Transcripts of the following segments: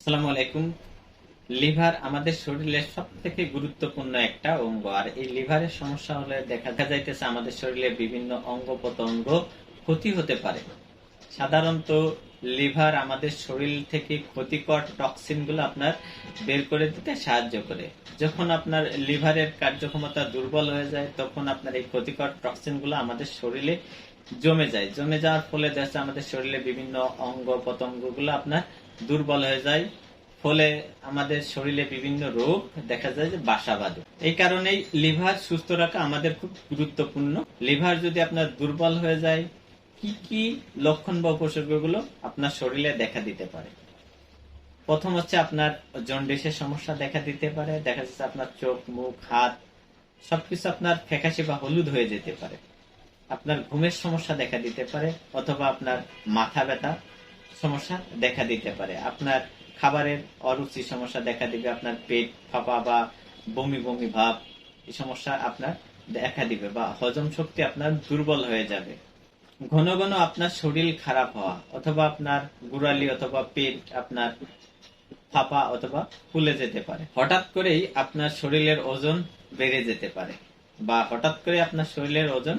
আসসালামু আলাইকুম। লিভার আমাদের শরীরের সব থেকে গুরুত্বপূর্ণ একটা অঙ্গ, আর এই লিভারের সমস্যা হলে দেখা যাইতেছে আমাদের শরীরে বিভিন্ন অঙ্গ প্রত্যঙ্গ ক্ষতি হতে পারে। সাধারণত লিভার আমাদের শরীর থেকে ক্ষতিকর টক্সিনগুলো আপনার বের করে দিতে সাহায্য করে। যখন আপনার লিভারের কার্যক্ষমতা দুর্বল হয়ে যায়, তখন আপনার এই ক্ষতিকর টক্সিনগুলো আমাদের শরীরে জমে যায়। জমে যাওয়ার ফলে দেখা আমাদের শরীরে বিভিন্ন অঙ্গ প্রত্যঙ্গগুলো আপনার দুর্বল হয়ে যায়। ফলে আমাদের শরীরে বিভিন্ন রোগ দেখা যায় যে বাসা বাঁধে। এই কারণেই লিভার সুস্থ রাখা আমাদের খুব গুরুত্বপূর্ণ। লিভার যদি আপনার দুর্বল হয়ে যায় কি কি লক্ষণ বা উপসর্গগুলো আপনার শরীরে দেখা দিতে পারে? প্রথম হচ্ছে আপনার জন্ডিসের সমস্যা দেখা দিতে পারে, দেখা যাচ্ছে আপনার চোখ, মুখ, হাত, সবকিছু আপনার ফ্যাকাশে বা হলুদ হয়ে যেতে পারে। আপনার ঘুমের সমস্যা দেখা দিতে পারে, অথবা আপনার মাথা ব্যথা সমস্যা দেখা দিতে পারে। আপনার খাবারের অরুচি সমস্যা দেখা দিবে, আপনার পেট ফাঁপা বা বমি বমি ভাব, এই সমস্যা আপনার দেখা দিবে, বা হজম শক্তি আপনার দুর্বল হয়ে যাবে। ঘন ঘন আপনার শরীর খারাপ হওয়া, অথবা আপনার গুড়ালি অথবা পেট আপনার ফাঁপা অথবা ফুলে যেতে পারে। হঠাৎ করেই আপনার শরীরের ওজন বেড়ে যেতে পারে, বা হঠাৎ করে আপনার শরীরের ওজন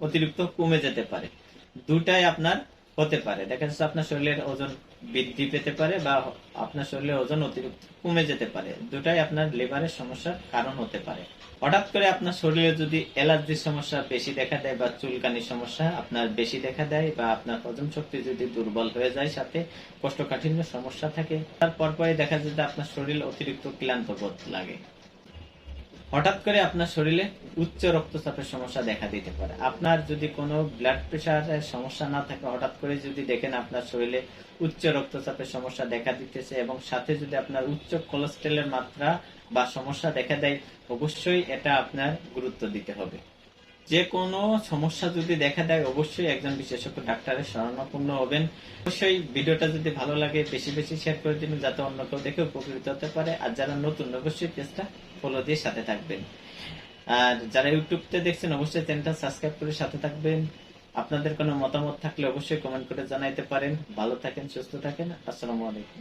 অতিরিক্ত কমে যেতে পারে। দুটাই আপনার হতে পারে। দেখা যাচ্ছে আপনার শরীরের ওজন বৃদ্ধি পেতে পারে বা আপনার শরীরের ওজন অতিরিক্ত কমে যেতে পারে। দুটাই আপনার লিভারের সমস্যার কারণ হতে পারে। হঠাৎ করে আপনার শরীরে যদি অ্যালার্জির সমস্যা বেশি দেখা দেয় বা চুলকানির সমস্যা আপনার বেশি দেখা দেয় বা আপনার হজম শক্তি যদি দুর্বল হয়ে যায় সাথে কোষ্ঠকাঠিন্য সমস্যা থাকে তারপর পরে দেখা যায় যে আপনার শরীর অতিরিক্ত ক্লান্ত বোধ লাগে। হঠাৎ করে আপনার শরীরে উচ্চ রক্তচাপের সমস্যা দেখা দিতে পারে। আপনার যদি কোনো ব্লাড প্রেশারের সমস্যা না থাকে, হঠাৎ করে যদি দেখেন আপনার শরীরে উচ্চ রক্তচাপের সমস্যা দেখা দিতেছে এবং সাথে যদি আপনার উচ্চ কোলেস্ট্রলের মাত্রা বা সমস্যা দেখা দেয়, অবশ্যই এটা আপনার গুরুত্ব দিতে হবে। যে কোনো সমস্যা যদি দেখা দেয়, অবশ্যই একজন বিশেষজ্ঞ ডাক্তারের শরণাপন্ন হবেন। অবশ্যই ভিডিওটা যদি ভালো লাগে, বেশি বেশি শেয়ার করে দিন যাতে অন্য কেউ দেখে উপকৃত হতে পারে। আর যারা নতুন, অবশ্যই পেজটা ফলো দিয়ে সাথে থাকবেন। আর যারা ইউটিউবতে দেখছেন, অবশ্যই চ্যানেলটা সাবস্ক্রাইব করে সাথে থাকবেন। আপনাদের কোনো মতামত থাকলে অবশ্যই কমেন্ট করে জানাইতে পারেন। ভালো থাকেন, সুস্থ থাকেন। আসসালামু আলাইকুম।